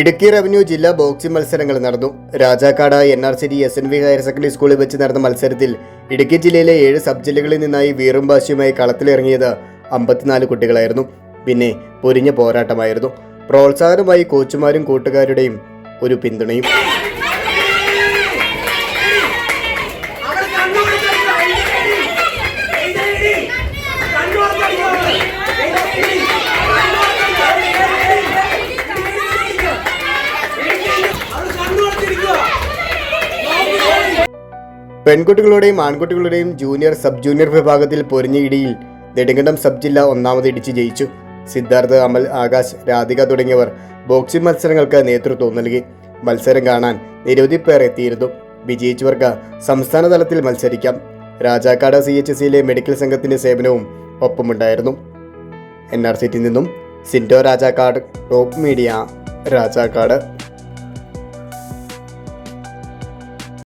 Idukki revenue ജില്ലാ boxing മത്സരങ്ങൾ നടന്നു. Rajakkad N R city S N V higher secondary സ്കൂളിൽ വെച്ച് നടന്ന മത്സരത്തിൽ ഇടുക്കി ജില്ലയിലെ ഏഴ് സബ് ജില്ലകളിൽ നിന്നായി വീറും വാശിയുമായി കളത്തിലിറങ്ങിയത് അമ്പത്തിനാല് കുട്ടികളായിരുന്നു. പിന്നെ പൊരിഞ്ഞ പോരാട്ടമായിരുന്നു. പ്രോത്സാഹനമായി കോച്ചുമാരും കൂട്ടുകാരുടെയും ഒരു പിന്തുണയും. പെൺകുട്ടികളുടെയും ആൺകുട്ടികളുടെയും ജൂനിയർ സബ് ജൂനിയർ വിഭാഗത്തിൽ പൊരിഞ്ഞ ഇടിയിൽ നെടുങ്കണ്ടം സബ് ജില്ല ഒന്നാമത് ഇടിച്ച് ജയിച്ചു. സിദ്ധാർത്ഥ് അമൽ ആകാശ് രാധിക തുടങ്ങിയവർ ബോക്സിംഗ് മത്സരങ്ങൾക്ക് നേതൃത്വം നൽകി. മത്സരം കാണാൻ നിരവധി പേർ എത്തിയിരുന്നു. വിജയിച്ചവർക്ക് സംസ്ഥാന തലത്തിൽ മത്സരിക്കാം. രാജാക്കാട് സി എച്ച് സിയിലെ മെഡിക്കൽ സംഘത്തിന്റെ സേവനവും ഒപ്പമുണ്ടായിരുന്നു. എൻ ആർ സിറ്റിയിൽ നിന്നും സിൻഡോ രാജാക്കാട് ടോപ്പ് മീഡിയ രാജാക്കാട്.